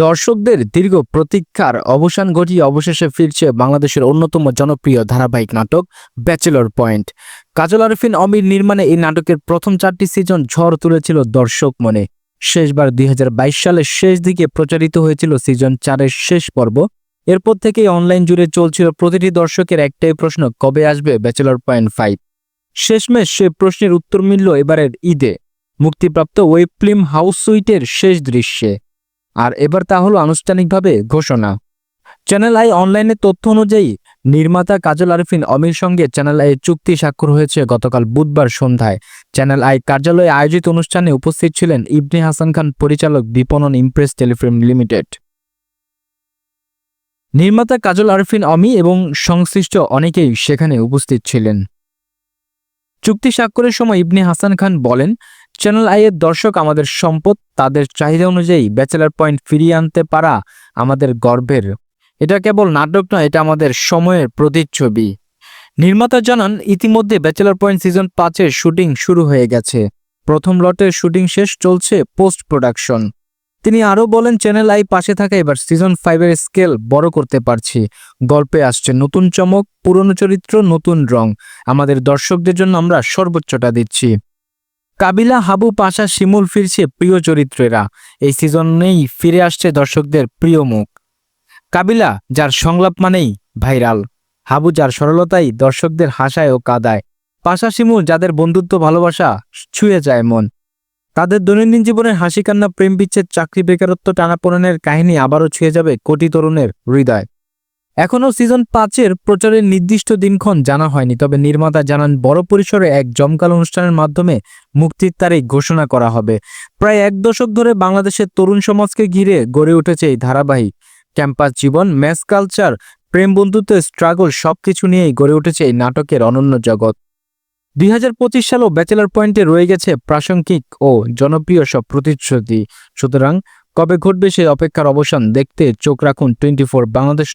দর্শকদের দীর্ঘ প্রতীক্ষার অবসান ঘটিয়ে অবশেষে ফিরছে বাংলাদেশের অন্যতম জনপ্রিয় ধারাবাহিক নাটক ব্যাচেলর পয়েন্ট কাজল আরফিন অমির নির্মাণে এই নাটকের প্রথম চারটি সিজন ঝড় তুলেছিল দর্শক মনে। শেষবার দুই হাজার বাইশ সালের শেষ দিকে প্রচারিত হয়েছিল সিজন চারের শেষ পর্ব। এরপর থেকেই অনলাইন জুড়ে চলছিল প্রতিটি দর্শকের একটাই প্রশ্ন, কবে আসবে ব্যাচেলর পয়েন্ট ফাইভ শেষমেশ সে প্রশ্নের উত্তর মিলল এবারের ঈদে। মুক্তিপ্রাপ্ত ওয়েব ফিল্ম হাউস সুইটের শেষ দৃশ্যে। আর এবার তা হলো আনুষ্ঠানিকভাবে ঘোষণা। চ্যানেল আই অনলাইনের তথ্য অনুযায়ী, নির্মাতা কাজল আরফিন অমির সঙ্গে চ্যানেল আই চুক্তি স্বাক্ষর হয়েছে গতকাল বুধবার সন্ধ্যায়। চ্যানেল আই কার্যালয়ে আয়োজিত অনুষ্ঠানে উপস্থিত ছিলেন ইবনে হাসান খান পরিচালক বিপণন ইমপ্রেস টেলিফিল্ম লিমিটেড। নির্মাতা কাজল আরফিন অমি এবং সংশ্লিষ্ট অনেকেই সেখানে উপস্থিত ছিলেন। চুক্তি স্বাক্ষরের সময় ইবনে হাসান খান বলেন চ্যানেল আইয়ের দর্শক আমাদের সম্পদ, তাদের চাহিদা অনুযায়ী ব্যাচেলার পয়েন্ট ফিরিয়ে আনতে পারা আমাদের গর্বের। এটা কেবল নাটক নয়, এটা আমাদের সময়ের প্রতিচ্ছবি। নির্মাতা জানান, ইতিমধ্যে ব্যাচেলার পয়েন্ট সিজন পাঁচের শুটিং শুরু হয়ে গেছে। প্রথম লটের শুটিং শেষ চলছে পোস্ট প্রোডাকশন তিনি আরও বলেন চ্যানেল আই পাশে থাকা এবার সিজন ফাইভের স্কেল বড় করতে পারছি। গল্পে আসছে নতুন চমক, পুরনো চরিত্র, নতুন রং। আমাদের দর্শকদের জন্য আমরা সর্বোচ্চটা দিচ্ছি। কাবিলা হাবু পাশা শিমুল ফিরছে প্রিয় চরিত্রেরা। এই সিজনেই ফিরে আসছে দর্শকদের প্রিয় মুখ। কাবিলা, যার সংলাপ মানেই ভাইরাল। হাবু যার সরলতাই দর্শকদের হাসায় ও কাদায়। পাশা শিমুল, যাদের বন্ধুত্ব ভালোবাসা ছুঁয়ে যায় মন। তাদের দৈনন্দিন জীবনের হাসি কান্না প্রেম বিচ্ছেদ, চাকরি বেকারত্ব টানাপোড়েনের কাহিনী আবারও ছুঁয়ে যাবে কোটি তরুণের হৃদয়। এখনও সিজন পাঁচের প্রচারের নির্দিষ্ট দিনক্ষণ জানা হয়নি, তবে নির্মাতা জানান বড় পরিসরে এক জমকাল অনুষ্ঠানের মাধ্যমে মুক্তির তারিখ ঘোষণা করা হবে। প্রায় এক দশক ধরে বাংলাদেশের তরুণ সমাজকে ঘিরে গড়ে উঠেছে এই ধারাবাহিক ক্যাম্পাস জীবন ম্যাস কালচার, প্রেম বন্ধুত্বের স্ট্রাগল সবকিছু নিয়েই গড়ে উঠেছে এই নাটকের অনন্য জগৎ। দুই সালেও ব্যাচেলার পয়েন্টে রয়ে গেছে প্রাসঙ্গিক ও জনপ্রিয় সব প্রতিশ্রুতি। সুতরাং কবে ঘটবে সেই অপেক্ষার অবসান দেখতে চোখ রাখুন টোয়েন্টি ফোর বাংলাদেশ